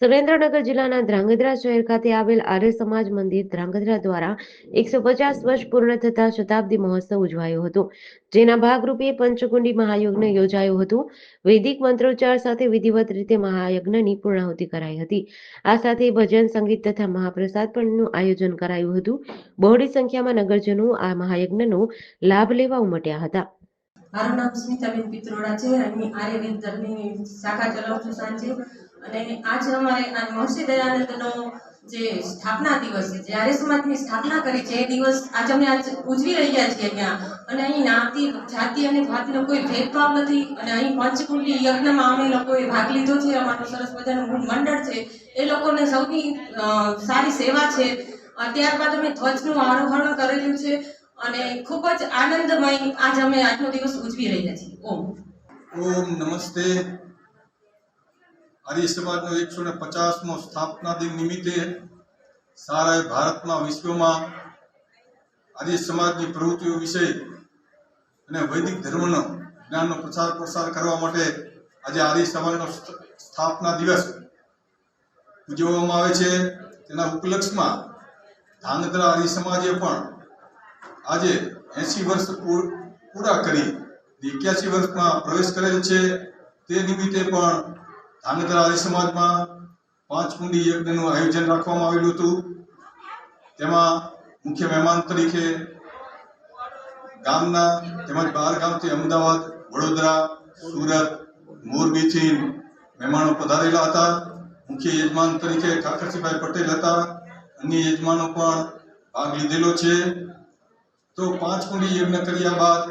સુરેન્દ્રનગર જિલ્લાના ધ્રાંગધ્રા શહેર ખાતે આવેલ આર્ય સમાજ મંદિર ધ્રાંગધ્રા દ્વારા એકસો પચાસ વર્ષ પૂર્ણ થતા શતાબ્દી મહોત્સવ ઉજવાયો હતો. જેના ભાગરૂપે પંચકુંડી મહાયજ્ઞ યોજાયું હતું. વૈદિક મંત્રોચ્ચાર સાથે વિધિવત રીતે મહાયજ્ઞની પૂર્ણાહુતિ કરાઈ હતી. આ સાથે ભજન, સંગીત તથા મહાપ્રસાદ પણનું આયોજન કરાયું હતું. બહોળી સંખ્યામાં નગરજનો આ મહાયજ્ઞનો લાભ લેવા ઉમટ્યા હતા. મારું નામ સ્મિતાબેન પિત્રોડા છે. અને આર્યવેદ ધર્મની શાખા ચલાવું છું સાંજે. અને આજે અમારે આ મહર્ષિ દયાનંદનો જે સ્થાપના દિવસ છે, જે આર્ય સમાજની સ્થાપના કરી છે, એ દિવસ આજે અમે આજ ઉજવી રહ્યા છીએ અહીંયા અને અહીં નાતી, જાતિ અને ભાતિનો કોઈ ભેદભાવ નથી અને અહીં પંચકુંડી યજ્ઞમાં અમે લોકોએ ભાગ લીધો છે, અમારું સરસ મજાનું મંડળ છે. એ લોકોને સૌથી સારી સેવા છે. ત્યારબાદ અમે ધ્વજનું આરોહણ કરેલું છે અને ખૂબ જ આનંદમય આજ અમે આજનો દિવસ ઉજવી રહ્યા છીએ. ઓમ. ઓમ નમસ્તે. આર્ય સમાજનો એકસો ને પચાસમો સ્થાપના દિન નિમિત્તે સારા ભારતમાં, વિશ્વમાં આર્ય સમાજની પ્રવૃત્તિઓ વિશે અને વૈદિક ધર્મનો જ્ઞાનનો પ્રચાર પ્રસાર કરવા માટે આજે આર્ય સમાજનો સ્થ- સ્થાપના દિવસ ઉજવવામાં આવે છે. તેના ઉપલક્ષમાં ધાંગધ્રા આર્ય સમાજે પણ આજે એંસી વર્ષ પૂરા કરી, એક્યાસી વર્ષમાં પ્રવેશ કરેલ છે. તે નિમિત્તે પણ ધાંગધ્રા આદિ સમાજમાં પાંચ કુંડી યજ્ઞનું આયોજન રાખવામાં આવેલું હતું. તેમાં મુખ્ય મહેમાન તરીકે ગામના તેમજ બહાર ગામથી અમદાવાદ, વડોદરા, સુરત, મોરબીથી મહેમાનો પધારેલા હતા. મુખ્ય યજમાન તરીકે ઠાકરસિંહભાઈ પટેલ હતા. અન્ય યજમાનો પણ ભાગ લીધેલો છે. તો પાંચ કુંડી યજ્ઞ કર્યા બાદ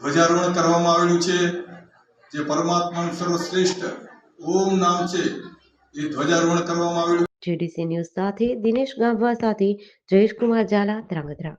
ધ્વજારોહણ કરવામાં આવેલું છે. જે પરમાત્માનું સર્વશ્રેષ્ઠ ઓમ નામ છે, એ ધ્વજારોહણ કરવામાં આવેલું જેડીસી ન્યૂઝ સાથે દિનેશ ગામવા સાથે જયેશકુમાર ઝાલા, ધ્રાંગધ્રા.